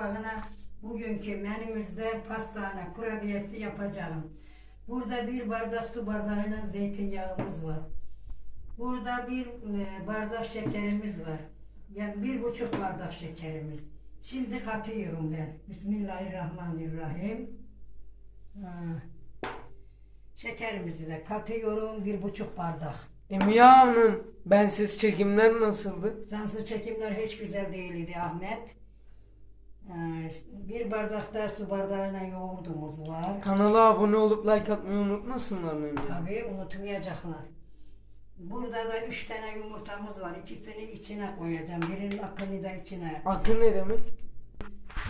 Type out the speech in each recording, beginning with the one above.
mutfağına bugünkü menümüzde pastane kurabiyesi yapacağım. Burada bir bardak su bardağıyla zeytinyağımız var. Burada bir e, bardak şekerimiz var. Yani bir buçuk bardak şekerimiz. Şimdi katıyorum ben. Bismillahirrahmanirrahim. Ha. Şekerimizi de katıyorum bir buçuk bardak. Emiye Hanım, bensiz çekimler nasıldı? Sansız çekimler hiç güzel değildi Ahmet. Bir bardak da su bardağına yoğurdumuz var. Kanala abone olup like atmayı unutmasınlar mı? Tabii unutmayacaklar. Burada da üç tane yumurtamız var. İkisini içine koyacağım. Birinin akını da içine. Akı ne demek?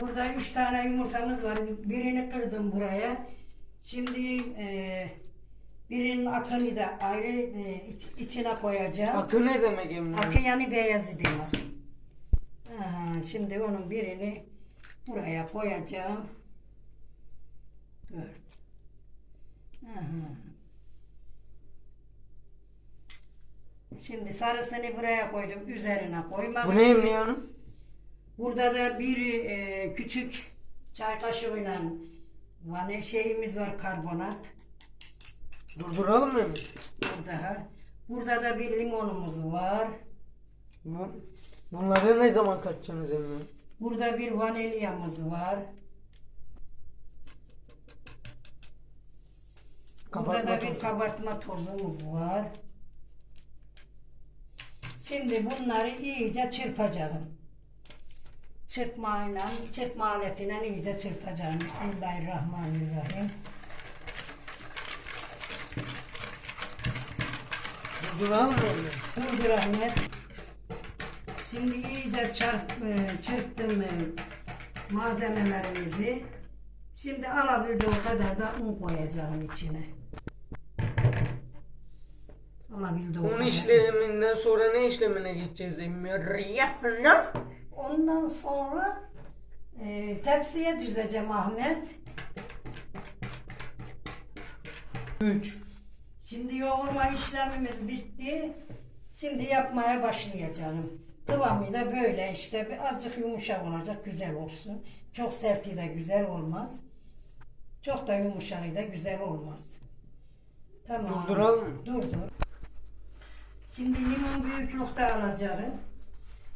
Burada üç tane yumurtamız var. Birini kırdım buraya. Şimdi e, birinin akını da ayrı e, iç- içine koyacağım. Akı ne demek Hanım? Akı yani beyazı diyorlar. Aha, şimdi onun birini buraya koyacağım. Dur. Aha. Şimdi sarısını buraya koydum. Üzerine koymak Bu ne için. Hanım? Burada da bir e, küçük çay kaşığıyla vane şeyimiz var karbonat. Durduralım mı? Burada. Burada da bir limonumuz var. Bu, bunları ne zaman kaçacaksınız Emiye Hanım? Burada bir vanilyamız var. Burada Kabartma da bir tozu. kabartma tozumuz var. Şimdi bunları iyice çırpacağım. Çırpmayla, çırpma aletiyle iyice çırpacağım. Bismillahirrahmanirrahim. Durduralım mı? Durdur Ahmet. Şimdi iyice çarp, e, çırptım e, malzemelerimizi. Şimdi alabildiği kadar da un koyacağım içine. Alabildiği Un kadar. işleminden sonra ne işlemine geçeceğiz Hanım? Ondan sonra e, tepsiye düzeceğim Ahmet. 3. Şimdi yoğurma işlemimiz bitti. Şimdi yapmaya başlayacağım. Kıvamı da böyle işte azıcık yumuşak olacak güzel olsun. Çok serti de güzel olmaz. Çok da yumuşak da güzel olmaz. Tamam. Durduralım mı? Dur dur. Şimdi limon büyüklükte alacağım.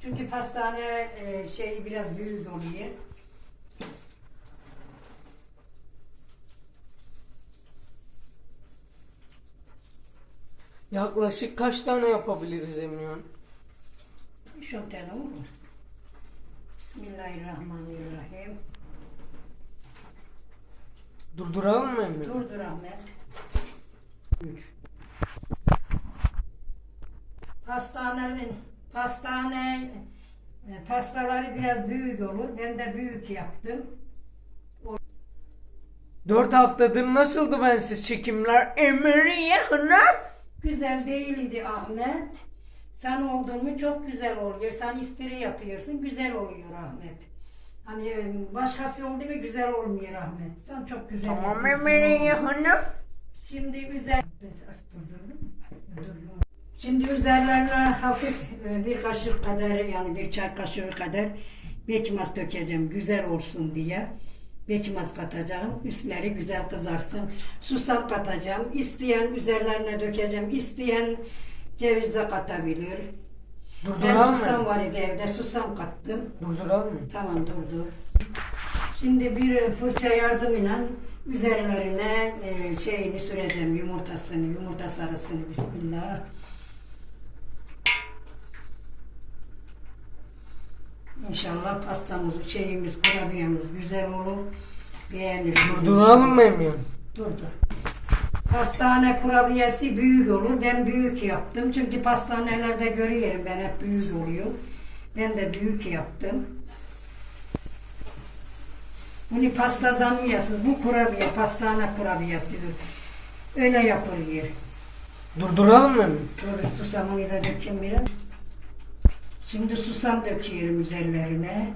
Çünkü pastane e, şeyi biraz büyük oluyor. Yaklaşık kaç tane yapabiliriz Emiye Hanım? Şu tane olur. Bismillahirrahmanirrahim. Durduralım mı Emiye Hanım? Dur dur Ahmet. Üç. Pastanenin pastane e, pastaları biraz büyük olur. Ben de büyük yaptım. 4 haftadır nasıldı bensiz çekimler Emiye Hanım? Güzel değildi Ahmet. Sen oldun mu çok güzel oluyor. Sen espri yapıyorsun. Güzel oluyor Ahmet. Hani e, başkası oldu mu güzel olmuyor Ahmet. Sen çok güzel Tamam yapıyorsun Emiye oğlum. Hanım. Şimdi üzer Şimdi üzerlerine hafif e, bir kaşık kadar yani bir çay kaşığı kadar bekmez dökeceğim güzel olsun diye. Bekmez katacağım. Üstleri güzel kızarsın. Susam katacağım. İsteyen üzerlerine dökeceğim. İsteyen ceviz de katabilir. Ben Durduralım susam mı? var idi evde. Susam kattım. Durduralım mı? Tamam dur dur. Şimdi bir fırça yardımıyla üzerlerine e, şeyini süreceğim yumurtasını, yumurta sarısını bismillah. İnşallah pastamız, şeyimiz, kurabiyemiz güzel olur. Beğenirsiniz. Durduralım mı Emiye Hanım? Dur dur. Pastane kurabiyesi büyük olur. Ben büyük yaptım. Çünkü pastanelerde görüyorum ben hep büyük oluyor. Ben de büyük yaptım. Bunu pastadan mı yasız? Bu kurabiye, pastane kurabiyesidir. Öyle yapılıyor. Durduralım mı? Böyle susamını da dökeyim biraz. Şimdi susam döküyorum üzerlerine.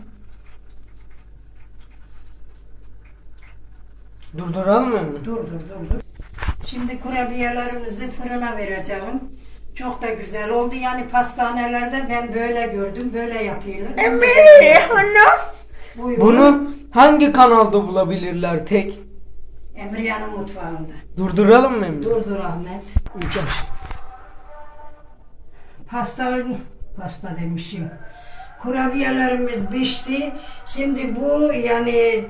Durduralım mı? Dur dur dur dur. Şimdi kurabiyelerimizi fırına vereceğim. Çok da güzel oldu. Yani pastanelerde ben böyle gördüm. Böyle yapıyorlar. Emiye Hanım. Buyurun. Bunu hangi kanalda bulabilirler tek? Emriyan'ın mutfağında. Durduralım mı Emre? Durdur Ahmet. Uçaş. Pasta, pasta demişim. Kurabiyelerimiz pişti. Şimdi bu yani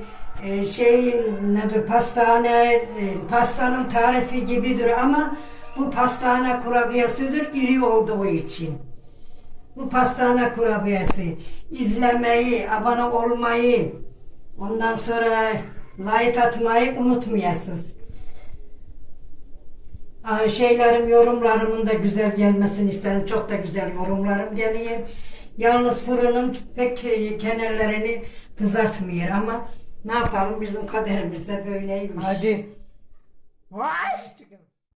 e, şeyin nedir pastane e, pastanın tarifi gibidir ama bu pastane kurabiyesidir iri olduğu için. Bu pastane kurabiyesi. izlemeyi, abone olmayı, ondan sonra like atmayı unutmayasınız. Şeylerim, yorumlarımın da güzel gelmesini isterim. Çok da güzel yorumlarım geliyor. Yalnız fırınım pek kenarlarını kızartmıyor ama ne yapalım bizim kaderimiz de böyleymiş. Hadi. Vay!